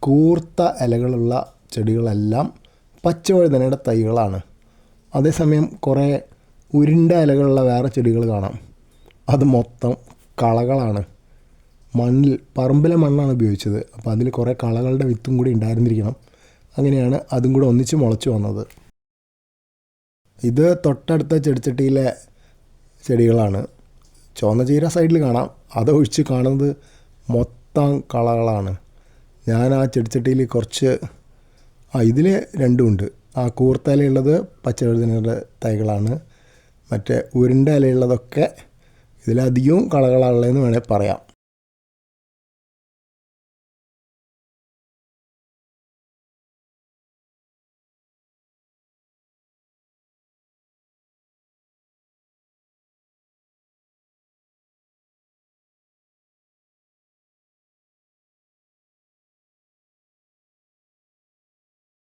കൂർത്ത ഇലകളുള്ള ചെടികളെല്ലാം പച്ചവഴുതനയുടെ തൈകളാണ്. അതേസമയം കുറേ ഉരുണ്ട ഇലകളുള്ള വേറെ ചെടികൾ കാണാം. അത് മൊത്തം കളകളാണ്. മണ്ണിൽ പറമ്പിലെ മണ്ണാണ് ഉപയോഗിച്ചത്. അപ്പോൾ അതിൽ കുറേ കളകളുടെ വിത്തും കൂടി ഉണ്ടായിരുന്നിരിക്കണം. അങ്ങനെയാണ് അതും കൂടെ ഒന്നിച്ച് മുളച്ചു വന്നത്. ഇത് തൊട്ടടുത്ത ചെടിച്ചട്ടിയിലെ ചെടികളാണ്. ചുവന്ന ചീര സൈഡിൽ കാണാം. അതൊഴിച്ച് കാണുന്നത് മൊത്തം കളകളാണ്. ഞാൻ ആ ചെടിച്ചട്ടിയിൽ കുറച്ച് ആ ഇതിൽ രണ്ടുമുണ്ട് ആ കൂർത്തലയുള്ളത് പച്ചവഴുതനയുടെ തൈകളാണ്. മറ്റേ ഉരുണ്ട ഇലയുള്ളതൊക്കെ ഇതിലധികവും കളകളാണുള്ളതെന്ന് വേണേൽ പറയാം.